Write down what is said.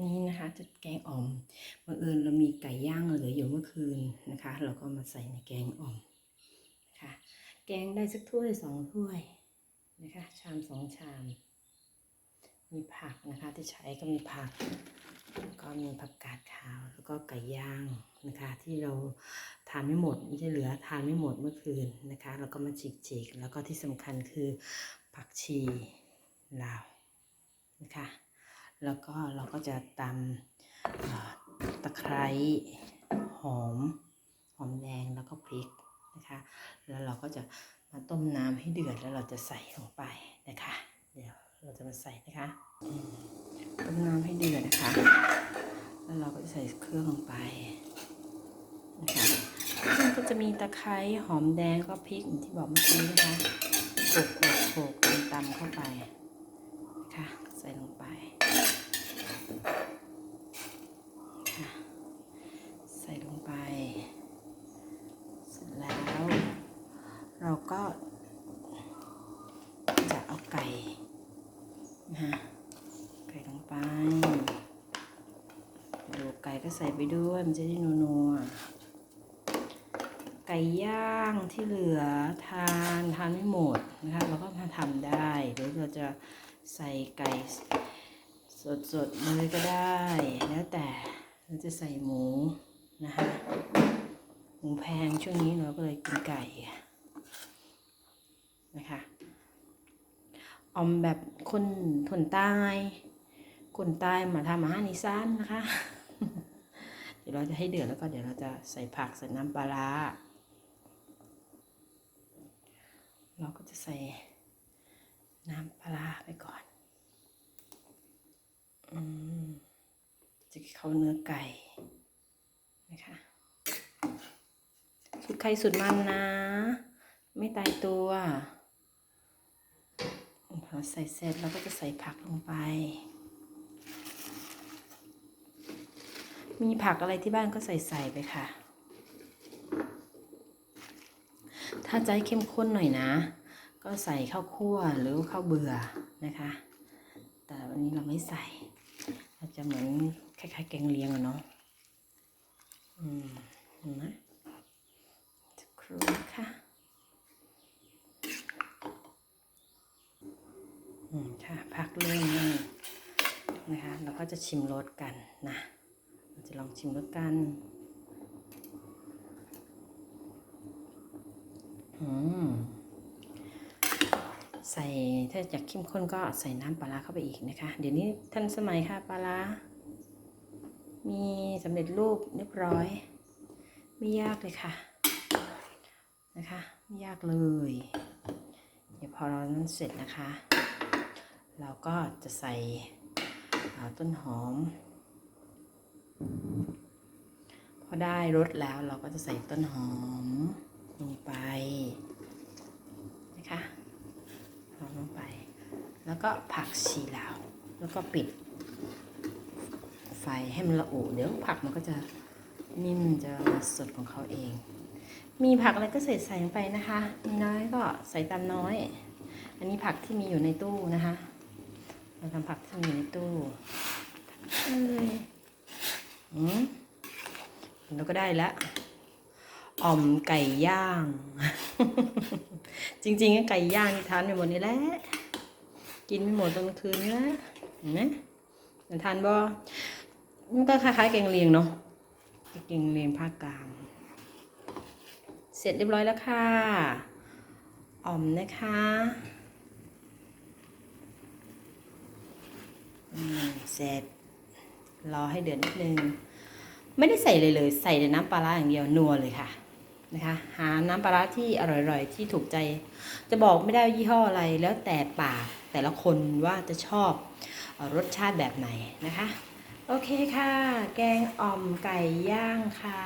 นี่นะคะจะแกงอ่อมบังเอิญเรามีไก่ย่างเหลืออยู่เมื่อคืนนะคะ เราก็มาใส่ในแกงอ่อมนะคะแกงได้สักถ้วยสองถ้วยนะคะชามสองชาม มีผักนะคะที่ใช้ก็มีผัก ก็มีผักกาดขาวแล้วก็ไก่ย่างนะคะ ที่เราทานไม่หมดไม่ใช่เหลือทานไม่หมดเมื่อคืนนะคะเราก็มาฉีกๆแล้วก็ที่สำคัญคือผักชีลาวนะคะ แล้วก็เราก็จะตำตะไคร้หอม หอมแดงแล้วก็พริกนะคะ แล้วเราก็จะมาต้มน้ำให้เดือดแล้วเราจะใส่ลงไปนะคะ เดี๋ยวเราจะมาใส่นะคะต้มน้ำให้เดือดนะคะ แล้วเราก็จะใส่เครื่องลงไปนะคะเครื่องก็จะมีตะไคร้หอมแดงก็พริกที่บอกเมื่อกี้นะคะโขลกโขลกโขกตำเข้าไปนะคะใส่ลงไป ค่ะใส่ลงไป เสร็จแล้ว เราก็จะเอา ไก่นะ ไก่ลงไป ดูไก่ก็ใส่ไปด้วย มันจะได้นัวๆไก่ย่างที่เหลือทานทานไม่หมดนะคะเราก็มาทำได้หรือเราจะใส่ไก่สดๆเลยก็ได้ แล้วแต่เราจะใส่หมูนะคะหมูแพงช่วงนี้เราก็เลยกินไก่นะคะ อมแบบคนคนใต้คนใต้มาทำอาหารอีสานนะคะ เดี๋ยวเราจะให้เดือดแล้วก็เดี๋ยวเราจะใส่ผักใส่น้ำปลาร้าเราก็จะใส่น้ำปลาราไปก่อนอืมจะเข้าเนื้อไก่นะคะสุดใครสุดมันนะ ไม่ตายตัว พอใส่เสร็จเราก็จะใส่ผักลงไป มีผักอะไรที่บ้านก็ใส่ใส่ไปค่ะ ถ้าใจเข้มข้นหน่อยนะ ก็ใส่ข้าวคั่วหรือข้าวเบื่อนะคะ แต่วันนี้เราไม่ใส่อาจจะเหมือนคล้ายๆแกงเลียงอะเนาะอืมนไหมสักครู่นะคะอืม ค่ะ พักเรื่องนึงนะคะ เราก็จะชิมรสกันนะเราจะลองชิมรสกันอืมใส่ถ้าอยากเข้มข้นก็ใส่น้ำปลาร้าเข้าไปอีกนะคะ เดี๋ยวนี้ทันสมัยค่ะปลาร้ามีสำเร็จรูปเรียบร้อย ไม่ยากเลยค่ะนะคะ ไม่ยากเลย เดี๋ยวพอเรานั้นเสร็จนะคะ เราก็จะใส่ต้นหอม พอได้รสแล้วเราก็จะใส่ต้นหอมลงไปนะคะเอาลงไป แล้วก็ผักชีลาว แล้วก็ปิด ไฟให้มันละอุเดี๋ยวผักมันก็จะนิ่มจะสดของเขาเอง มีผักอะไรก็ใส่ใส่ลงไปนะคะ มีน้อยก็ใส่ตามน้อย อันนี้ผักที่มีอยู่ในตู้นะคะ เราทำผักที่มีอยู่ในตู้เอ้ยอืมเราก็ได้แล้วอ่อมไก่ย่าง จริงๆก็ไก่ย่างนี่ทานไปหมดนี่แหละ กินไม่หมดตอนกลางคืนนี่แหละเห็นไหมมันทานบ่มันก็คล้ายๆแกงเลียงเนาะแกงเลียงภาคกลาง เสร็จเรียบร้อยแล้วค่ะ อ่อมนะคะอืม เสร็จรอให้เดือดนิดนึง ไม่ได้ใส่เลยเลย ใส่แต่น้ำปลาร้าอย่างเดียวนัวเลยค่ะนะคะ หาน้ำปลาร้าที่อร่อยๆ ที่ถูกใจ จะบอกไม่ได้ยี่ห้ออะไรแล้วแต่ปากแต่ละคนว่าจะชอบรสชาติแบบไหนนะคะ โอเคค่ะ แกงอ่อมไก่ย่างค่ะ